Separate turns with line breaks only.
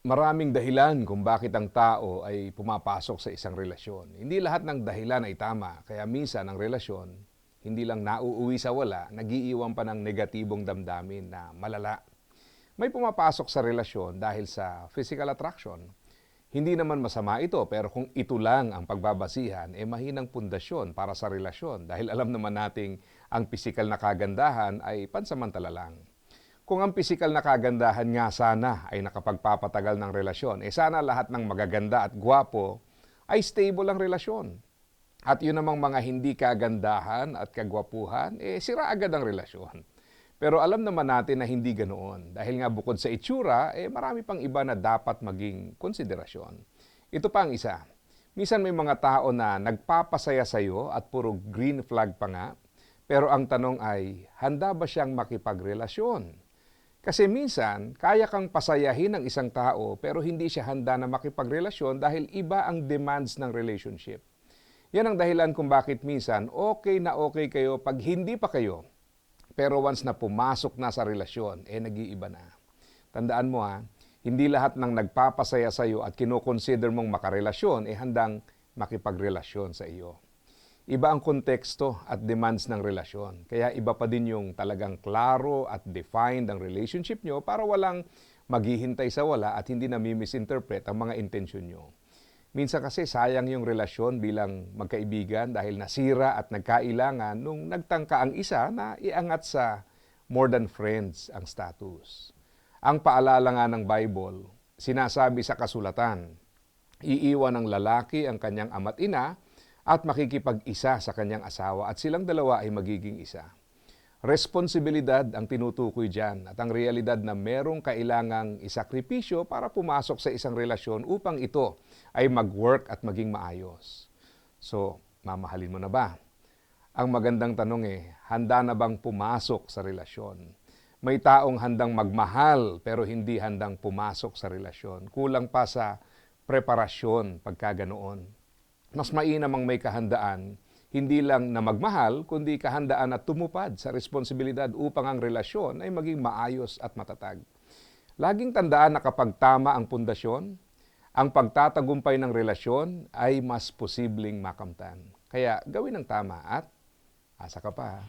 Maraming dahilan kung bakit ang tao ay pumapasok sa isang relasyon. Hindi lahat ng dahilan ay tama, kaya minsan ang relasyon hindi lang nauuwi sa wala, nagiiwan pa ng negatibong damdamin na malala. May pumapasok sa relasyon dahil sa physical attraction. Hindi naman masama ito, pero kung ito lang ang pagbabasihan, eh mahinang pundasyon para sa relasyon dahil alam naman nating ang physical na kagandahan ay pansamantala lang. Kung ang pisikal na kagandahan nga sana ay nakapagpapatagal ng relasyon, eh sana lahat ng magaganda at gwapo ay stable ang relasyon. At yun namang mga hindi kagandahan at kagwapuhan, eh sira agad ang relasyon. Pero alam naman natin na hindi ganoon. Dahil nga bukod sa itsura, eh marami pang iba na dapat maging konsiderasyon. Ito pa ang isa. Minsan may mga tao na nagpapasaya sa iyo at puro green flag pa nga, pero ang tanong ay, handa ba siyang makipagrelasyon? Kasi minsan, kaya kang pasayahin ng isang tao pero hindi siya handa na makipagrelasyon dahil iba ang demands ng relationship. Yan ang dahilan kung bakit minsan okay na okay kayo pag hindi pa kayo. Pero once na pumasok na sa relasyon, eh nag-iiba na. Tandaan mo ha, hindi lahat ng nagpapasaya sa iyo at kinoconsider mong makarelasyon, eh handang makipagrelasyon sa iyo. Iba ang konteksto at demands ng relasyon. Kaya iba pa din yung talagang klaro at defined ang relationship nyo para walang maghihintay sa wala at hindi na misinterpret ang mga intensyon nyo. Minsan kasi sayang yung relasyon bilang magkaibigan dahil nasira at nagkailangan nung nagtangka ang isa na iangat sa more than friends ang status. Ang paalala nga ng Bible, sinasabi sa kasulatan, iiwan ng lalaki ang kanyang ama't ina at makikipag-isa sa kanyang asawa at silang dalawa ay magiging isa. Responsibilidad ang tinutukoy dyan at ang realidad na merong kailangang isakripisyo para pumasok sa isang relasyon upang ito ay mag-work at maging maayos. So, mamahalin mo na ba? Ang magandang tanong eh, handa na bang pumasok sa relasyon? May taong handang magmahal pero hindi handang pumasok sa relasyon. Kulang pa sa preparasyon pagka ganoon. Mas mainam ang may kahandaan hindi lang na magmahal, kundi kahandaan at tumupad sa responsibilidad upang ang relasyon ay maging maayos at matatag. Laging tandaan na kapag tama ang pundasyon, ang pagtatagumpay ng relasyon ay mas posibleng makamtan. Kaya gawin ang tama at asa ka pa.